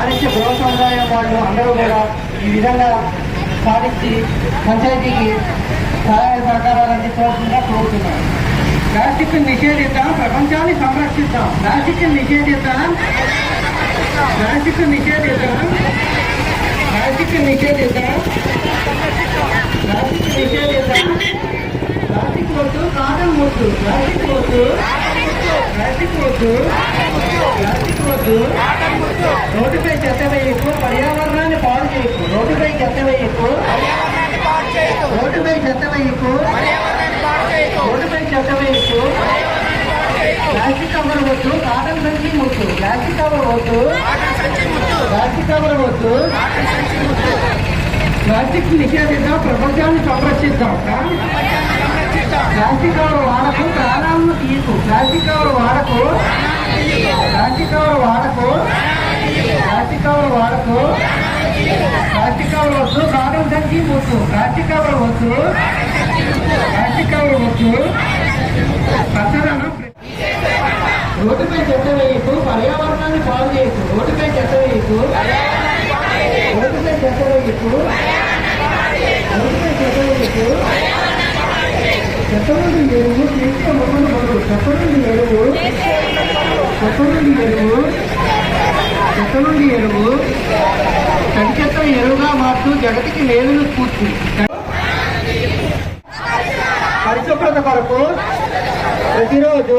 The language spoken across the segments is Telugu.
సముదాయం వాళ్ళు అందరూ కూడా ఈ విధంగా సాధించి పంచాయతీకి సహాయ సహకారాలు అందించవలసిందిగా కోరుతున్నాను ప్లాస్టిక్ నిషేధిద్దాం ప్రపంచాన్ని సంరక్షిద్దాం ప్లాస్టిక్ నిషేధిద్దాం ప్లాస్టిక్ నిషేధిద్దాం ప్లాస్టిక్ నిషేధిద్దాం ప్లాస్టిక్ నిషేధిద్దాం ప్లాస్టిక్ వద్దు కాటన్ వద్దు. ప్లాస్టిక్ వద్దు. ప్లాస్టిక్ వద్దు. ప్లాస్టిక్ వద్దు రోడ్డుపై చెత్త వేయకు పర్యావరణాన్ని పాడు చేయకు రోడ్డుపై చెత్త వేయకు రోడ్డుపై చెత్త వేయకు రోడ్డుపై చెత్త వేయకు ప్లాస్టిక్ కవర్ వద్దు కాటన్ సంచి ముద్దు ప్లాస్టిక్ కవర్ వద్దు కవర్ వద్దు ప్లాస్టిక్ నిషేధిద్దాం ప్రపంచాన్ని సంరక్షిద్దాం ప్లాస్టిక్ కవర్ వాడకు ప్రాణాలను తీయకు. ప్లాస్టిక్ కవర్ వాడకు ప్లాస్టిక్ కవర్ వాడకు ప్లాస్టిక్ కవర్ వాడకు ప్లాస్టిక్ కవర్ వద్దు కాటన్ సంచి ముద్దు ప్లాస్టిక్ కవర్ వద్దు ప్లాస్టిక్ కవర్ వద్దు. పచ్చదనం రోడ్డుపై చెత్త వేయకు పర్యావరణాన్ని పాలు చేయకు రోడ్డుపై చెత్త వేయకు రోడ్డుపై చెత్త వేయకు రోడ్డుపై చెత్త వేయకు చెత్త నుండి ఎరువు తీసుకుని మొక్కలు మొదలు చెత్త నుండి ఎరువు చెత్త నుండి ఎరువు చెత్త నుండి ఎరువు తడి చెత్త ఎరువుగా మారుతూ జగతికి మేలును స్ఫూర్తి పరిశుభ్రత కొరకు ప్రతిరోజు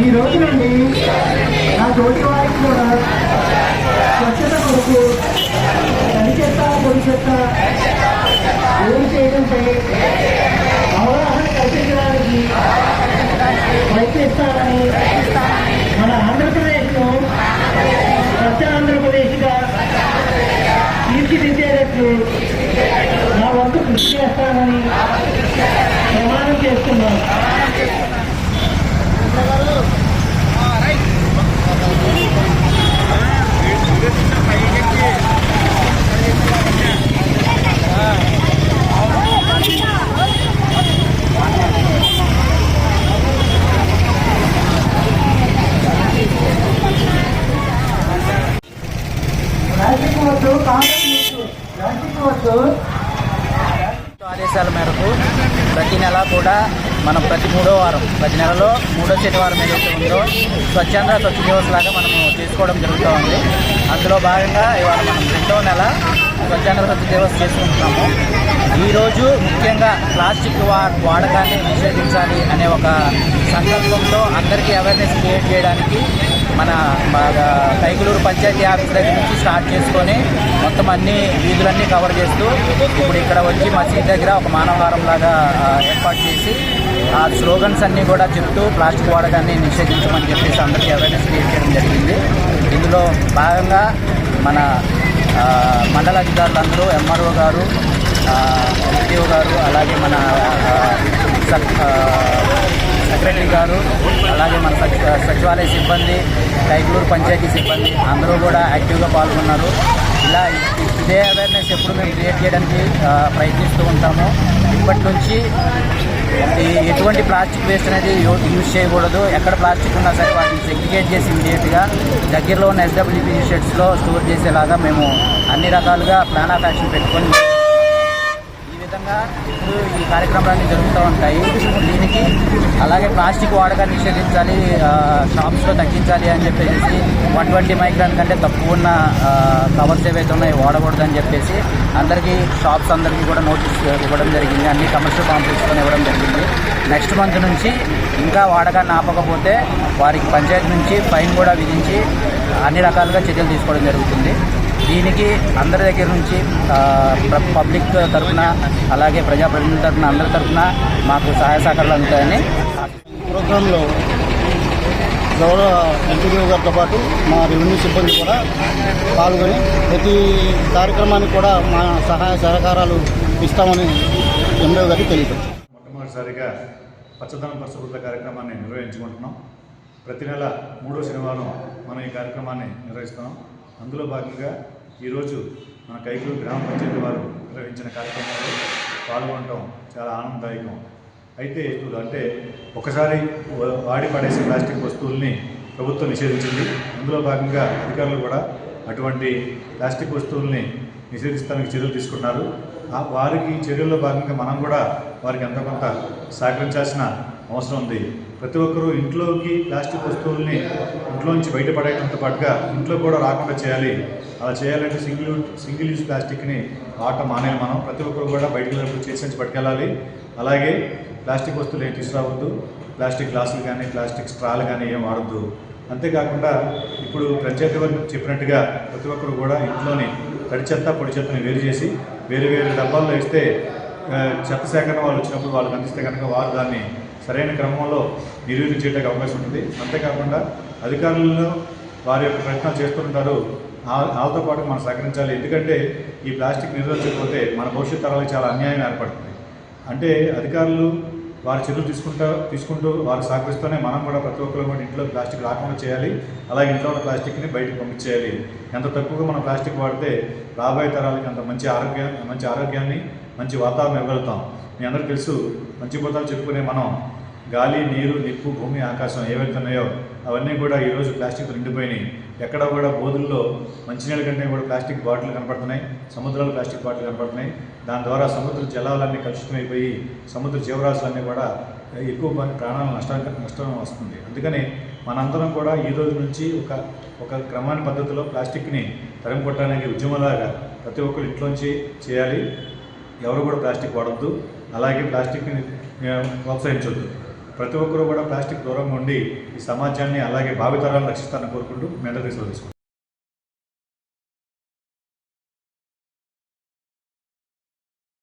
ఈ రోజు నుండి నా తోటి వారికి కూడా స్వచ్ఛత కొరకు తడి చెత్త పొడి చెత్త ఏం చేయడంపై అవగాహన కల్పించడానికి ప్రయత్నిస్తానని మన ఆంధ్రప్రదేశ్ను స్వచ్ఛ ఆంధ్రప్రదేశ్గా తీర్చిదిద్దేటట్లు నా వంతు కృషి చేస్తానని ప్రమాణం చేస్తున్నాను ప్లాస్టిక్ వద్దు కాంగ్రెస్ వద్దు ప్లాస్టిక్ వద్దు ఆదేశాల మేరకు ప్రతి నెల కూడా మనం ప్రతి మూడో వారం ప్రతి నెలలో మూడో శనివారం ఏదైతే ఉందో స్వచ్ఛంద స్వచ్ఛ దివస్ లాగా మనము చేసుకోవడం జరుగుతూ ఉంది. అందులో భాగంగా ఇవాళ మనం రెండో నెల స్వచ్ఛంద స్వచ్ఛ దివస్ చేసుకుంటున్నాము. ఈరోజు ముఖ్యంగా ప్లాస్టిక్ వా వాడకాన్ని నిషేధించాలి అనే ఒక సందర్భంతో అందరికీ అవేర్నెస్ క్రియేట్ చేయడానికి మన బాగా కైకులూరు పంచాయతీ ఆఫీస్ దగ్గర నుంచి స్టార్ట్ చేసుకొని మొత్తం అన్ని వీధులన్నీ కవర్ చేస్తూ ఇప్పుడు ఇక్కడ వచ్చి మసీద్ దగ్గర ఒక మానవహారం లాగా ఏర్పాటు చేసి ఆ స్లోగన్స్ అన్నీ కూడా చెప్తూ ప్లాస్టిక్ వాడకాన్ని నిషేధించమని చెప్పేసి అందరికీ అవేర్నెస్ క్రియేట్ చేయడం జరిగింది. ఇందులో భాగంగా మన మండల అధికారులందరూ ఎంఆర్ఓ గారు ఎస్డిఓ గారు అలాగే మన సెక్రటరీ గారు సచివాలయ సిబ్బంది కైకలూరు పంచాయతీ సిబ్బంది అందరూ కూడా యాక్టివ్గా పాల్గొన్నారు. ఇలా ఇదే అవేర్నెస్ ఎప్పుడు మేము క్రియేట్ చేయడానికి ప్రయత్నిస్తూ ఉంటాము. ఇప్పటి నుంచి ఎటువంటి ప్లాస్టిక్ వేస్ట్ అనేది యూజ్ చేయకూడదు. ఎక్కడ ప్లాస్టిక్ ఉన్నా సరే వాటిని సెగ్రిగేట్ చేసి ఇమీడియట్గా దగ్గరలో ఉన్న ఎస్డబ్ల్యూపీ షెడ్స్లో స్టోర్ చేసేలాగా మేము అన్ని రకాలుగా ప్లాన్ ఆఫ్ యాక్షన్ పెట్టుకొని ఈ విధంగా ఇప్పుడు ఈ కార్యక్రమాలన్నీ జరుగుతూ ఉంటాయి. దీనికి అలాగే ప్లాస్టిక్ వాడకాన్ని నిషేధించాలి షాప్స్లో తగ్గించాలి అని చెప్పేసి వన్ ట్వంటీ మైక్రాన్ కంటే తక్కువ ఉన్న కవర్స్ ఏవైతే ఉన్నాయో వాడకూడదని చెప్పేసి అందరికీ షాప్స్ అందరికీ కూడా నోటీస్ ఇవ్వడం జరిగింది. అన్ని కమర్షియల్ కాంప్లెక్స్లో ఇవ్వడం జరిగింది. నెక్స్ట్ మంత్ నుంచి ఇంకా వాడకాన్ని ఆపకపోతే వారికి పంచాయతీ నుంచి ఫైన్ కూడా విధించి అన్ని రకాలుగా చర్యలు తీసుకోవడం జరుగుతుంది. దీనికి అందరి దగ్గర నుంచి ప్ర- పబ్లిక్ తరఫున అలాగే ప్రజాప్రతినిధుల తరఫున అందరి తరఫున మాకు సహాయ సహకారాలు అందుతాయని ప్రోగ్రాంలో గౌరవ ఎంపీడీఓ గారితో పాటు మా రెవెన్యూ సిబ్బంది కూడా పాల్గొని ప్రతి కార్యక్రమానికి కూడా మా సహాయ సహకారాలు ఇస్తామని ఎండో గారికి తెలియపరిచారు. మొట్టమొదటిసారిగా పచ్చదనం పరిశుభ్రత కార్యక్రమాన్ని నిర్వహించుకుంటున్నాం. ప్రతి నెల మూడో శనివారం మనం ఈ కార్యక్రమాన్ని నిర్వహిస్తున్నాం. అందులో భాగంగా ఈరోజు మన కైకూరు గ్రామ పంచాయతీ వారు నిర్వహించిన కార్యక్రమంలో పాల్గొనడం చాలా ఆనందదాయకం. అయితే ఇప్పుడు అంటే ఒకసారి వాడి పడేసే ప్లాస్టిక్ వస్తువుల్ని ప్రభుత్వం నిషేధించింది. అందులో భాగంగా అధికారులు కూడా అటువంటి ప్లాస్టిక్ వస్తువుల్ని నిషేధిస్తానికి చర్యలు తీసుకున్నారు. ఆ వారికి చర్యల్లో భాగంగా మనం కూడా వారికి ఎంత కొంత సహకరించాల్సిన అవసరం ఉంది. ప్రతి ఒక్కరూ ఇంట్లోకి ప్లాస్టిక్ వస్తువుల్ని ఇంట్లో నుంచి బయటపడేయడంతో పాటుగా ఇంట్లో కూడా రాకుండా చేయాలి. అలా చేయాలంటే సింగిల్ సింగిల్ యూజ్ ప్లాస్టిక్ని వాడటం మానేయాలి మనం. ప్రతి ఒక్కరు కూడా బయటకు వెళ్ళినప్పుడు చేసి నుంచి పట్టుకెళ్ళాలి. అలాగే ప్లాస్టిక్ వస్తువులు ఏం తీసుకురావద్దు. ప్లాస్టిక్ గ్లాసులు కానీ ప్లాస్టిక్ స్ట్రాలు కానీ ఏం వాడద్దు. అంతేకాకుండా ఇప్పుడు ప్రత్యేక చెప్పినట్టుగా ప్రతి ఒక్కరు కూడా ఇంట్లోనే తడి చెత్త పొడి చెత్తని వేరు చేసి వేరు వేరు డబ్బాల్లో వేస్తే చెత్త సేకరణ వాళ్ళు వచ్చినప్పుడు వాళ్ళకి అందిస్తే కనుక వారు దాన్ని సరైన క్రమంలో నిర్వీర్యం చేయడానికి అవకాశం ఉంటుంది. అంతేకాకుండా అధికారులను వారి యొక్క ప్రయత్నాలు చేస్తుంటారు. ఆ- వాళ్ళతో పాటు మనం సహకరించాలి. ఎందుకంటే ఈ ప్లాస్టిక్ నిర్వహించకపోతే మన భవిష్యత్ తరాలకు చాలా అన్యాయం ఏర్పడుతుంది. అంటే అధికారులు వారి చర్యలు తీసుకుంటా తీసుకుంటూ వారు సహకరిస్తూనే మనం కూడా ప్రతి ఒక్కరు కూడా ఇంట్లో ప్లాస్టిక్ రాకుండా చేయాలి. అలాగే ఇంట్లో ఉన్న ప్లాస్టిక్ని బయటకు పంపించేయాలి. ఎంత తక్కువగా మనం ప్లాస్టిక్ వాడితే రాబోయే తరాలకి అంత మంచి ఆరోగ్యాన్ని మంచి ఆరోగ్యాన్ని మంచి వాతావరణం ఇవ్వగలుగుతాం. మీ అందరికీ తెలుసు మంచి పోతాలు చెప్పుకునే మనం గాలి నీరు నిప్పు భూమి ఆకాశం ఏవైతే ఉన్నాయో అవన్నీ కూడా ఈరోజు ప్లాస్టిక్తో నిండిపోయినాయి. ఎక్కడ కూడా బోధుల్లో మంచినీళ్ళ కంటే కూడా ప్లాస్టిక్ బాటిల్ కనపడుతున్నాయి. సముద్రాలు ప్లాస్టిక్ బాటిల్ కనపడుతున్నాయి. దాని ద్వారా సముద్ర జలాలన్నీ కలుషితమైపోయి సముద్ర జీవరాశులన్నీ కూడా ఎక్కువ ప్రాణాలు ప్రాణాల నష్టం నష్టం వస్తుంది. అందుకని మనందరం కూడా ఈ రోజు నుంచి ఒక ఒక క్రమాన్ని పద్ధతిలో ప్లాస్టిక్ని తరిమి కొట్టడానికి ఉద్యమంలాగా ప్రతి ఒక్కరు ఇంట్లోంచి చేయాలి. ఎవరు కూడా ప్లాస్టిక్ వాడద్దు. అలాగే ప్లాస్టిక్ని ప్రోత్సహించొద్దు. ప్రతి ఒక్కరూ కూడా ప్లాస్టిక్ దూరంగా ఉండి ఈ సమాజాన్ని అలాగే భావితరాలు రక్షిస్తారని కోరుకుంటూ మీ అందరికీ